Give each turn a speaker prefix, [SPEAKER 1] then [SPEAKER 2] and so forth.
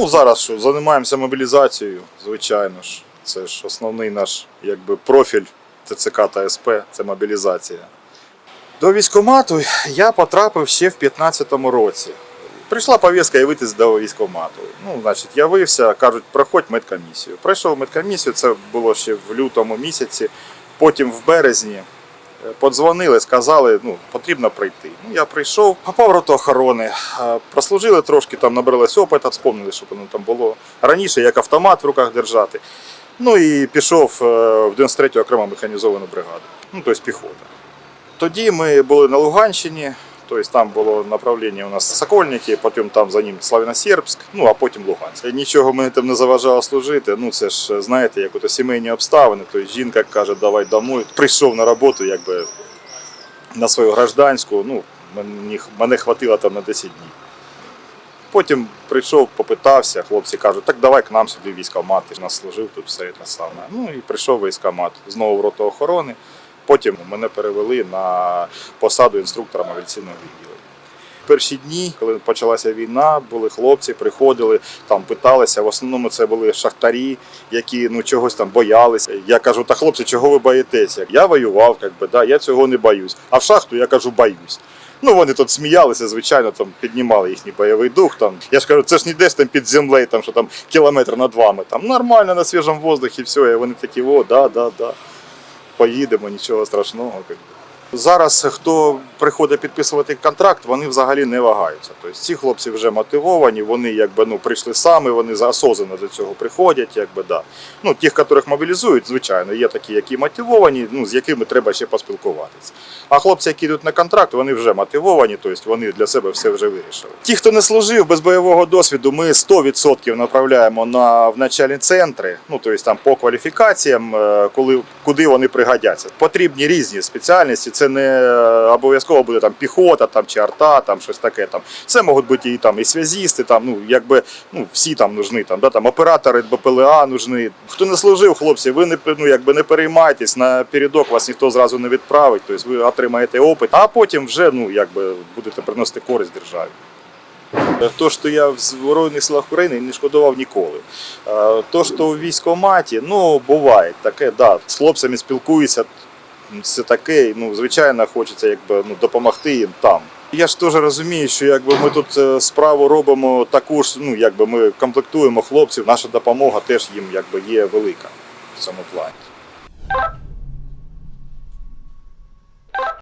[SPEAKER 1] Ну, зараз що, займаємося мобілізацією, звичайно ж. Це ж основний наш якби, профіль ТЦК та СП це мобілізація. До військкомату я потрапив ще в 2015 році. Прийшла повістка явитись до військкомату. Ну, значить, явився, кажуть, проходь медкомісію. Пройшов медкомісію, це було ще в лютому місяці. Потім в березні подзвонили, сказали, ну, потрібно прийти. Ну, я прийшов, попав роту охорони, прослужили трошки, там набралось опита, вспомнили, що воно там було раніше, як автомат в руках держати. Ну і пішов е, в 93-ю окремо механізовану бригаду, ну, тобто піхота. Тоді ми були на Луганщині, тобто там було направлення у нас Сокольники, потім там за ним Славяно-Сербськ, ну а потім Луганськ. Нічого мені там не заважало служити. Ну це ж знаєте, як ото сімейні обставини. Тобто жінка каже, давай домой. Прийшов на роботу, якби на свою гражданську. Ну, мені, мене хватило там на 10 днів. Потім прийшов, попитався, хлопці кажуть, так давай к нам сюди в військкомат, ти ж нас служив тут все те саме. Ну і прийшов в військкомат, знову в роту охорони. Потім мене перевели на посаду інструктора мобілізаційного відділення. Перші дні, коли почалася війна, були хлопці, приходили, там питалися. В основному це були шахтарі, які ну чогось там боялися. Я кажу, та хлопці, чого ви боїтеся? Я воював, якби, да, я цього не боюсь. А в шахту я кажу, боюсь. Ну, вони тут сміялися, звичайно, там піднімали їхній бойовий дух. Там. Я ж кажу, це ж не десь там під землею, там, що там кілометр над вами. Там нормально на свіжому воздухі, все. І вони такі, о, да, да, да. Поїдемо, нічого страшного. Зараз хто приходить підписувати контракт, вони взагалі не вагаються. Тобто ці хлопці вже мотивовані, вони якби ну прийшли самі, вони заосознано до цього приходять. Якби да. Ну тих, яких мобілізують, звичайно, є такі, які мотивовані, ну з якими треба ще поспілкуватися. А хлопці, які йдуть на контракт, вони вже мотивовані, тобто вони для себе все вже вирішили. Ті, хто не служив без бойового досвіду, ми 100% направляємо на в начальні центри, ну тобто там по кваліфікаціям, е, коли куди вони пригодяться. Потрібні різні спеціальності. Це не е, обов'язково буде там піхота, там чи арта, там щось таке. Там це можуть бути і там і связісти, там ну якби ну всі там нужні, там да там оператори БПЛА нужні. Хто не служив, хлопці, ви не ну якби не переймайтесь на передок, вас ніхто зразу не відправить. Тобто ви отримаєте опит, а потім вже ну якби будете приносити користь державі. То, що я в Збройних силах України не шкодував ніколи. Е, То, що у військкоматі, ну буває таке, да, з хлопцями спілкуюся, все таке, ну звичайно, хочеться якби ну, допомогти їм там. Я ж теж розумію, що якби ми тут е, справу робимо таку ну якби ми комплектуємо хлопців, наша допомога теж їм якби є велика в цьому плані.